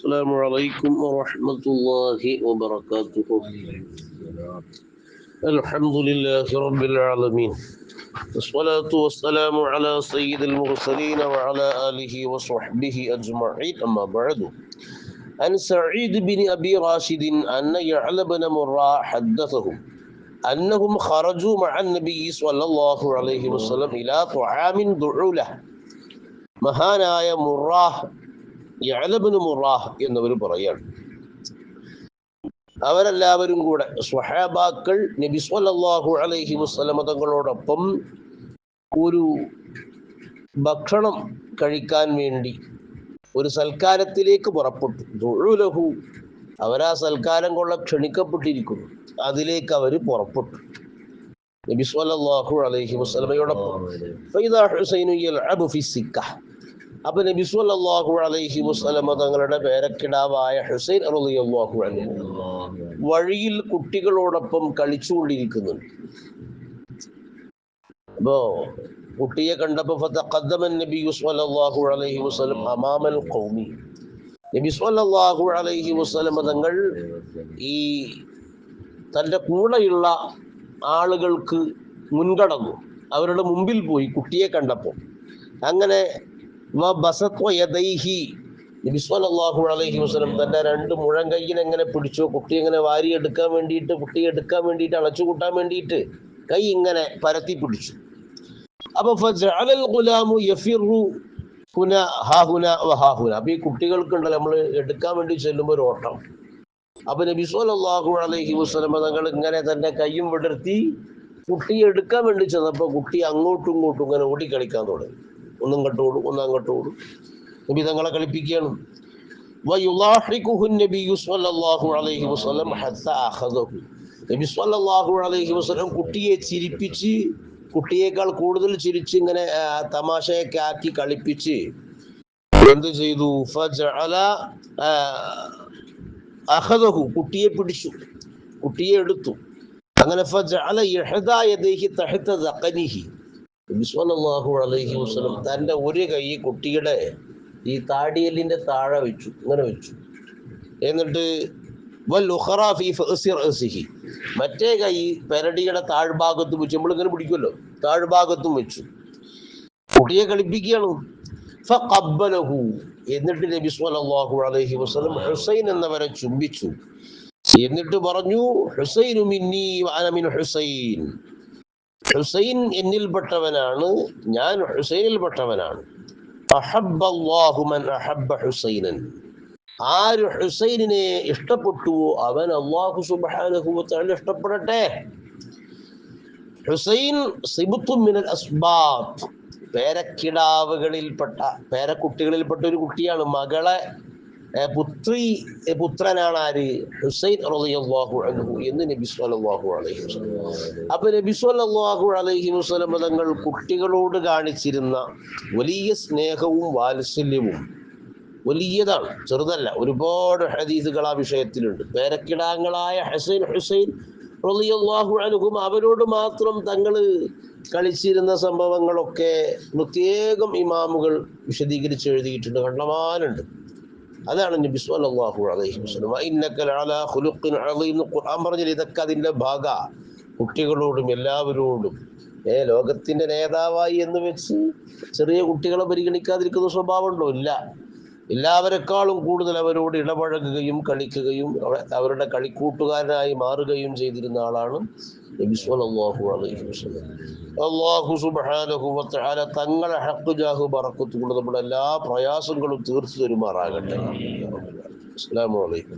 السلام عليكم ورحمة الله وبركاته الحمد لله رب العالمين والصلاة والسلام على سيد المرسلين وعلى آله وصحبه أجمعين أما بعد عن سعيد بن أبي راشد أن يعلى بن مرة حدثهم أنهم خرجوا مع النبي صلى الله عليه وسلم إلى طعام دعوا له മഹാനായ മുറാഹ് യഅലബിന് മുറാഹ് എന്നവർ പറയാണ്. അവരെല്ലാവരും കൂടെ സ്വഹാബാക്കൾ നബി സ്വല്ലല്ലാഹു അലൈഹി വസല്ലമ തങ്ങളോടൊപ്പം ഒരു ഭക്ഷണം കഴിക്കാൻ വേണ്ടി ഒരു സൽക്കാരത്തിലേക്ക് പുറപ്പെട്ടു. ദുഴുലഹു അവരാ സൽക്കാരം കൊള്ള ക്ഷണിക്കപ്പെട്ടിരിക്കുന്നു. അതിലേക്ക് അവർ പുറപ്പെട്ടു. നബി സ്വല്ലല്ലാഹു അലൈഹി വസല്ലമയോടൊപ്പം. ഫൈദാ ഹുസൈനു യൽഅബു ഫി സിക്ക അപ്പൊ നബി സ്വല്ലല്ലാഹു അലൈഹി വസല്ലമ തങ്ങളുടെ പേരക്കിടാവായ ഹുസൈൻ റളിയല്ലാഹു അൻഹു വഴിയിൽ കുട്ടികളോടൊപ്പം കളിച്ചുകൊണ്ടിരിക്കുന്നുണ്ട്. അപ്പോ കുട്ടിയെ കണ്ടപ്പോ നബി സ്വല്ലല്ലാഹു അലൈഹി വസല്ലം ഖൗമി. നബി അലൈഹി വസല്ലമ തങ്ങൾ ഈ തന്റെ കൂടെയുള്ള ആളുകൾക്ക് മുൻകടന്നു. അവരുടെ മുമ്പിൽ പോയി കുട്ടിയെ കണ്ടപ്പോൾ. അങ്ങനെ നബി സ്വല്ലല്ലാഹു അലൈഹി വസല്ലം തന്റെ രണ്ട് മുഴം കൈയിൽ എങ്ങനെ പിടിച്ചു? കുട്ടി എങ്ങനെ വാരി എടുക്കാൻ വേണ്ടിയിട്ട് കുട്ടി എടുക്കാൻ വേണ്ടിയിട്ട് അളച്ചു കൂട്ടാൻ വേണ്ടിയിട്ട് കൈ ഇങ്ങനെ പരത്തി പിടിച്ചു. അപ്പൊ ഗുലാമു യഫിറു ഹുന ഹാഹുന അപ്പൊ ഈ കുട്ടികൾക്കുണ്ടല്ലോ നമ്മൾ എടുക്കാൻ വേണ്ടി ചെല്ലുമ്പോൾ ഒരു ഓട്ടം. അപ്പൊ നബി സ്വല്ലല്ലാഹു അലൈഹി വസല്ലം തങ്ങൾ ഇങ്ങനെ തന്നെ കൈയും വിടർത്തി കുട്ടിയെ എടുക്കാൻ വേണ്ടി ചെന്നപ്പോൾ കുട്ടി അങ്ങോട്ടും ഇങ്ങോട്ടും ഇങ്ങനെ ഓടിക്കളിക്കാൻ തുടങ്ങി. ഒന്നും കട്ടോടും ഒന്നും അങ്ങോട്ടോടും നബി തങ്ങളെ കളിപ്പിക്കുകയാണ്. നബി സ്വല്ലല്ലാഹു അലൈഹി വസല്ലം കുട്ടിയെ ചിരിപ്പിച്ച് കുട്ടിയേക്കാൾ കൂടുതൽ ചിരിച്ച് ഇങ്ങനെ തമാശയൊക്കെ ആക്കി കളിപ്പിച്ച് എന്ത് ചെയ്തു? അഹദഹു കുട്ടിയെ പിടിച്ചു കുട്ടിയെ എടുത്തു. അങ്ങനെ ഫജഅല അലഹി വസ്ലം തന്റെ ഒരു കൈ കുട്ടിയുടെ ഈ താടിയലിന്റെ താഴെ വെച്ചു ഇങ്ങനെ വെച്ചു. എന്നിട്ട് മറ്റേ കൈ പെരടിയുടെ താഴ്ഭാഗത്തും വെച്ചു. നമ്മളിങ്ങനെ പിടിക്കുമല്ലോ. താഴ്ഭാഗത്തും വെച്ചു. കുട്ടിയെ കളിപ്പിക്കുകയാണ്. എന്നിട്ട് നബി സ്വല്ലല്ലാഹു അലൈഹി വസല്ലം ഹുസൈൻ എന്നവരെ ചുംബിച്ചു. എന്നിട്ട് പറഞ്ഞു ഹുസൈനു മിന്നി ഹുസൈൻ. ഹുസൈൻ എന്നിൽപ്പെട്ടവനാണ്. ഞാൻ ഹുസൈനിൽപ്പെട്ടവനാണ്. ഹുസൈനൻ. ആര് ഹുസൈനിനെ ഇഷ്ടപ്പെട്ടുവോ അവൻ അള്ളാഹു തആല ഇഷ്ടപ്പെടട്ടെ. ഹുസൈൻ സിബുത്തുമിനൽ അസ്ബാത്ത് പേരക്കിടാവുകളിൽപ്പെട്ട പേരക്കുട്ടികളിൽപ്പെട്ട ഒരു കുട്ടിയാണ്. മകളെ പുത്രി പുത്രനാണ് ആര്? ഹുസൈൻ റളിയല്ലാഹു അൻഹു എന്ന് നബി സ്വല്ലല്ലാഹു അലൈഹി വസല്ലം. അപ്പൊ നബി സ്വല്ലല്ലാഹു അലൈഹി വസല്ലം തങ്ങൾ കുട്ടികളോട് കാണിച്ചിരുന്ന വലിയ സ്നേഹവും വാത്സല്യവും വലിയതാണ് ചെറുതല്ല. ഒരുപാട് ഹദീസുകൾ ആ വിഷയത്തിലുണ്ട്. പേരക്കിടാങ്ങളായ ഹസൈൻ ഹുസൈൻ റളിയല്ലാഹു അൻഹും അവരോട് മാത്രം തങ്ങൾ കളിച്ചിരുന്ന സംഭവങ്ങളൊക്കെ പ്രത്യേകം ഇമാമുകൾ വിശദീകരിച്ച് എഴുതിയിട്ടുണ്ട്. കണ്ടമാനുണ്ട് അതാണ് നബി സല്ലല്ലാഹു അലൈഹി വസല്ലം. ഇന്നക അലാ ഖുലുഖിൻ അളീം ഖുർആൻ പറഞ്ഞു ഇതൊക്കെ അതിന്റെ ഭാഗ. കുട്ടികളോടും എല്ലാവരോടും. ഏ ലോകത്തിന്റെ നേതാവായി എന്ന് വെച്ച് ചെറിയ കുട്ടികളെ പരിഗണിക്കാതിരിക്കുന്ന സ്വഭാവമുണ്ടോ ഇല്ല. എല്ലാവരെക്കാളും കൂടുതൽ അവരോട് ഇടപഴകുകയും കളിക്കുകയും അവരുടെ കളിക്കൂട്ടുകാരനായി മാറുകയും ചെയ്തിരുന്ന ആളാണ് അലൈഹി വസല്ലം. സുബ്ഹാനഹു വതആല തങ്ങളെ ഹഖ് ജാഹു കൊണ്ട് നമ്മുടെ എല്ലാ പ്രയാസങ്ങളും തീർത്തു തരുമാറാകട്ടെ. അസ്സലാമു അലൈക്കും